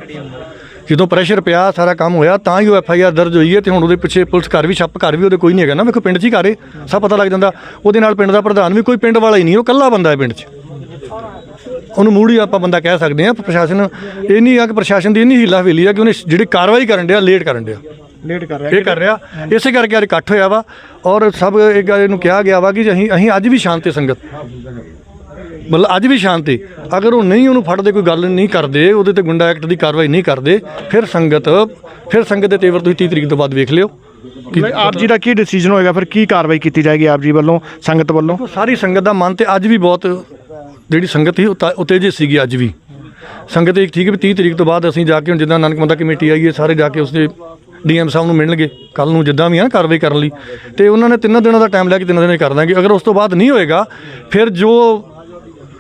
ਜਦੋਂ ਪ੍ਰੈਸ਼ਰ ਪਿਆ, ਸਾਰਾ ਕੰਮ ਹੋਇਆ, ਤਾਂ ਹੀ ਉਹ ਐਫ ਆਈ ਆਰ ਦਰਜ ਹੋਈ ਹੈ ਤੇ ਹੁਣ ਉਹਦੇ ਪਿੱਛੇ ਪੁਲਿਸ ਘਰ ਵੀ ਛੱਪ ਘਰ ਵੀ, ਉਹਦੇ ਕੋਈ ਨਹੀਂ ਹੈਗਾ ਨਾ। ਵੇਖੋ, ਪਿੰਡ 'ਚ ਹੀ ਘਰ ਸਭ ਪਤਾ ਲੱਗ ਜਾਂਦਾ। ਉਹਦੇ ਨਾਲ ਪਿੰਡ ਦਾ ਪ੍ਰਧਾਨ ਵੀ ਕੋਈ ਪਿੰਡ ਵਾਲਾ ਹੀ ਨਹੀਂ, ਉਹ ਇਕੱਲਾ ਬੰਦਾ ਹੈ ਪਿੰਡ 'ਚ। ਉਹਨੂੰ ਮੂੜੀ ਆਪਾਂ ਬੰਦਾ ਕਹਿ ਸਕਦੇ ਹਾਂ ਪ੍ਰਸ਼ਾਸਨ ਇਹ ਨਹੀਂ ਆ ਕਿ ਪ੍ਰਸ਼ਾਸਨ ਦੀ ਇੰਨੀ ਹੀਲਾ ਹਵੇਲੀ ਆ ਕਿ ਉਹਨੇ ਜਿਹੜੀ ਕਾਰਵਾਈ ਕਰਨ ਡਿਆ ਲੇਟ ਕਰਨ ਡਿਆ। ਲੇਟ ਕਰ ਇਹ ਕਰ ਰਿਹਾ। ਇਸੇ ਕਰਕੇ ਅੱਜ ਇਕੱਠ ਹੋਇਆ ਵਾ ਔਰ ਸਭ ਇਹ ਗੱਲ ਨੂੰ ਕਿਹਾ ਗਿਆ ਵਾ ਕਿ ਅਸੀਂ ਅਸੀਂ ਅੱਜ ਵੀ ਸ਼ਾਂਤ ਸੰਗਤ। ਮਤਲਬ ਅੱਜ ਵੀ ਸ਼ਾਂਤ। ਅਗਰ ਉਹ ਨਹੀਂ ਉਹਨੂੰ ਫੜਦੇ ਕੋਈ ਗੱਲ ਨਹੀਂ ਕਰਦੇ ਉਹਦੇ ਤੇ ਗੁੰਡਾ ਐਕਟ ਦੀ ਕਾਰਵਾਈ ਨਹੀਂ ਕਰਦੇ ਫਿਰ ਸੰਗਤ ਫਿਰ ਸੰਗਤ ਦੇ ਤੇਵਰ ਤੁਸੀਂ 30 ਤਰੀਕ ਤੋਂ ਬਾਅਦ ਵੇਖ ਲਿਓ। ਕਿ ਆਪ ਜੀ ਦਾ ਕੀ ਡਿਸੀਜਨ ਹੋਏਗਾ? ਫਿਰ ਕੀ ਕਾਰਵਾਈ ਕੀਤੀ ਜਾਏਗੀ ਆਪ ਜੀ ਵੱਲੋਂ ਸੰਗਤ ਵੱਲੋਂ? ਸਾਰੀ ਸੰਗਤ ਦਾ ਮਨ ਤੇ ਅੱਜ ਵੀ ਬਹੁਤ ਜਿਹੜੀ ਸੰਗਤ ਸੀ ਉਹ ਤਾ- ਉਤੇਜਿਤ ਸੀਗੀ ਅੱਜ ਵੀ। ਸੰਗਤ ਇੱਕ ਠੀਕ ਵੀ 30 ਤਰੀਕ ਤੋਂ ਬਾਅਦ ਅਸੀਂ ਜਾ ਕੇ ਹੁਣ ਜਿੱਦਾਂ ਨਾਨਕ ਮੰਦਾ ਕਮੇਟੀ ਆਈ ਹੈ, ਸਾਰੇ ਜਾ ਕੇ ਉਸਦੇ ਡੀਐਮ ਸਾਹਿਬ ਨੂੰ ਮਿਲਣਗੇ। ਕੱਲ ਨੂੰ ਜਿੱਦਾਂ ਵੀ ਆ ਨਾ ਕਾਰਵਾਈ ਕਰਨ ਲਈ। ਤੇ ਉਹਨਾਂ ਨੇ ਤਿੰਨਾਂ ਦਿਨਾਂ ਦਾ ਟਾਈਮ ਲੈ ਕੇ ਤਿੰਨਾਂ ਦਿਨਾਂ 'ਚ ਕਰ ਦਾਂਗੇ। ਅਗਰ ਉਸ ਤੋਂ ਬਾਅਦ ਨਹੀਂ ਹੋਏਗਾ, ਫਿਰ ਜੋ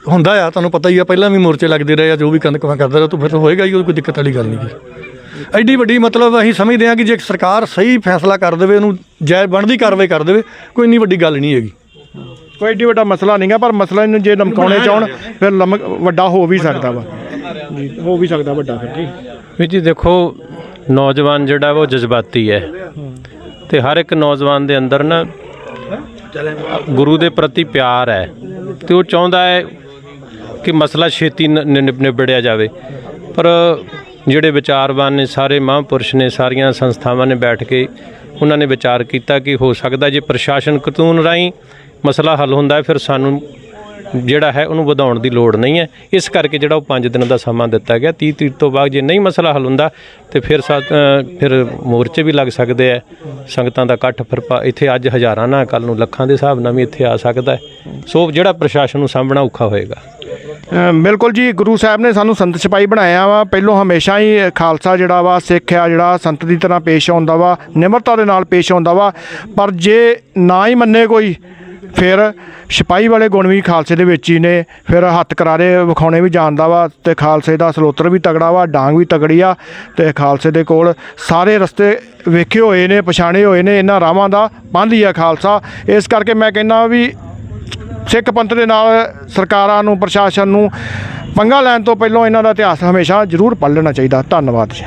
ਹੁੰਦਾ ਆ, ਤੁਹਾਨੂੰ ਪਤਾ ਹੀ ਆ, ਪਹਿਲਾਂ ਵੀ ਮੋਰਚੇ ਲੱਗਦੇ ਰਹੇ ਆ, ਜੋ ਵੀ ਕੰਦਕਵਾ ਕਰਦਾ ਰਿਹਾ, ਤਾਂ ਫਿਰ ਹੋਏਗਾ ਹੀ, ਉਹ ਕੋਈ ਦਿੱਕਤ ਵਾਲੀ ਗੱਲ ਨਹੀਂ ਗੀ। ਐਡੀ ਵੱਡੀ ਮਤਲਬ ਅਸੀਂ ਸਮਝਦੇ ਹਾਂ ਕਿ ਜੇ ਸਰਕਾਰ ਸਹੀ ਫੈਸਲਾ ਕਰ ਦੇਵੇ, ਉਹਨੂੰ ਜੈ ਬਣਦੀ ਕਾਰਵਾਈ ਕਰ ਦੇਵੇ, ਕੋਈ ਇੰਨੀ ਵੱਡੀ ਗੱਲ ਨਹੀਂ ਹੈਗੀ। ਕੋਈ ਏਡੀ ਵੱਡਾ ਮਸਲਾ ਨਹੀਂਗਾ ਪਰ ਮਸਲਾ ਇਹਨੂੰ ਜੇ ਲਮਕਾਉਣੇ ਚਾਹਣ ਫਿਰ ਲਮਕ ਵੱਡਾ ਹੋ ਵੀ ਸਕਦਾ ਵਾ। ਜੀ ਹੋ ਵੀ ਸਕਦਾ ਵੱਡਾ ਫਿਰ ਜੀ। ਵੀ ਜੀ ਦੇਖੋ ਨੌਜਵਾਨ ਜਿਹੜਾ ਵਾ ਉਹ ਜਜ਼ਬਾਤੀ ਹੈ। ਤੇ ਹਰ ਇੱਕ ਨੌਜਵਾਨ ਦੇ ਅੰਦਰ ਨਾ ਗੁਰੂ ਦੇ ਪ੍ਰਤੀ ਪਿਆਰ ਹੈ। ਤੇ ਉਹ ਚਾਹੁੰਦਾ ਹੈ ਕਿ ਮਸਲਾ ਛੇਤੀ ਨ- ਨਿ- ਨਿਬੜਿਆ ਜਾਵੇ। ਪਰ ਜਿਹੜੇ ਵਿਚਾਰਵਾਨ ਨੇ ਸਾਰੇ ਮਹਾਂਪੁਰਸ਼ ਨੇ ਸਾਰੀਆਂ ਸੰਸਥਾਵਾਂ ਨੇ ਬੈਠ ਕੇ ਉਹਨਾਂ ਨੇ ਵਿਚਾਰ ਕੀਤਾ ਕਿ ਹੋ ਸਕਦਾ ਜੇ ਪ੍ਰਸ਼ਾਸਨ ਕਾਨੂੰਨ ਰਾਹੀਂ ਮਸਲਾ ਹੱਲ ਹੁੰਦਾ ਹੈ, ਫਿਰ ਸਾਨੂੰ ਜਿਹੜਾ ਹੈ ਉਹਨੂੰ ਵਧਾਉਣ ਦੀ ਲੋੜ ਨਹੀਂ ਹੈ। ਇਸ ਕਰਕੇ ਜਿਹੜਾ ਉਹ 5 ਦਿਨ ਦਾ ਸਮਾਂ ਦਿੱਤਾ ਗਿਆ 30 ਤਰੀਕ ਤੋਂ ਬਾਅਦ ਜੇ ਨਹੀਂ ਮਸਲਾ ਹੱਲ ਹੁੰਦਾ, ਤੇ ਫਿਰ ਸਾ- ਫਿਰ ਮੋਰਚੇ ਵੀ ਲੱਗ ਸਕਦੇ ਆ ਸੰਗਤਾਂ ਦਾ ਇਕੱਠ ਫਿਰ ਇੱਥੇ ਅੱਜ ਹਜ਼ਾਰਾਂ ਨਾਲ ਕੱਲ ਨੂੰ ਲੱਖਾਂ ਦੇ ਹਿਸਾਬ ਨਾਲ ਵੀ ਇੱਥੇ ਆ ਸਕਦਾ ਸੋ ਜਿਹੜਾ ਪ੍ਰਸ਼ਾਸਨ ਨੂੰ ਸਾਂਭਣਾ ਔਖਾ ਹੋਏਗਾ। ਬਿਲਕੁਲ ਜੀ, ਗੁਰੂ ਸਾਹਿਬ ਨੇ ਸਾਨੂੰ ਸੰਤ ਸਿਪਾਹੀ ਬਣਾਇਆ ਵਾ। ਪਹਿਲੋਂ ਹਮੇਸ਼ਾ ਹੀ ਖਾਲਸਾ ਜਿਹੜਾ ਵਾ, ਸਿੱਖ ਆ ਜਿਹੜਾ, ਸੰਤ ਦੀ ਤਰ੍ਹਾਂ ਪੇਸ਼ ਆਉਂਦਾ ਵਾ, ਨਿਮਰਤਾ ਦੇ ਨਾਲ ਪੇਸ਼ ਆਉਂਦਾ ਵਾ। ਪਰ ਜੇ ਨਾ ਹੀ ਮੰਨੇ ਕੋਈ ਫਿਰ ਸਿਪਾਹੀ ਵਾਲੇ ਗੁਣ ਵੀ ਖਾਲਸੇ ਦੇ ਵਿੱਚ ਹੀ ਨੇ, ਫਿਰ ਹੱਥ ਕਰਾਰੇ ਵਿਖਾਉਣੇ ਵੀ ਜਾਣਦਾ ਵਾ ਤੇ ਖਾਲਸੇ ਦਾ ਸਲੋਤਰ ਵੀ ਤਗੜਾ ਵਾ, ਡਾਂਗ ਵੀ ਤਗੜੀ ਆ ਤੇ ਖਾਲਸੇ ਦੇ ਕੋਲ ਸਾਰੇ ਰਸਤੇ ਵੇਖੇ ਹੋਏ ਨੇ, ਪਛਾਣੇ ਹੋਏ ਨੇ, ਇਹਨਾਂ ਰਾਵਾਂ ਦਾ ਪਾਂਧੀ ਆ ਖਾਲਸਾ। ਇਸ ਕਰਕੇ ਮੈਂ ਕਹਿੰਦਾ ਵੀ ਸਿੱਖ ਪੰਥ ਦੇ ਨਾਲ ਸਰਕਾਰਾਂ ਨੂੰ, ਪ੍ਰਸ਼ਾਸਨ ਨੂੰ ਪੰਗਾ ਲੈਣ ਤੋਂ ਪਹਿਲਾਂ ਇਹਨਾਂ ਦਾ ਇਤਿਹਾਸ ਹਮੇਸ਼ਾ ਜ਼ਰੂਰ ਪੜ੍ਹ ਲੈਣਾ ਚਾਹੀਦਾ। ਧੰਨਵਾਦ ਜੀ।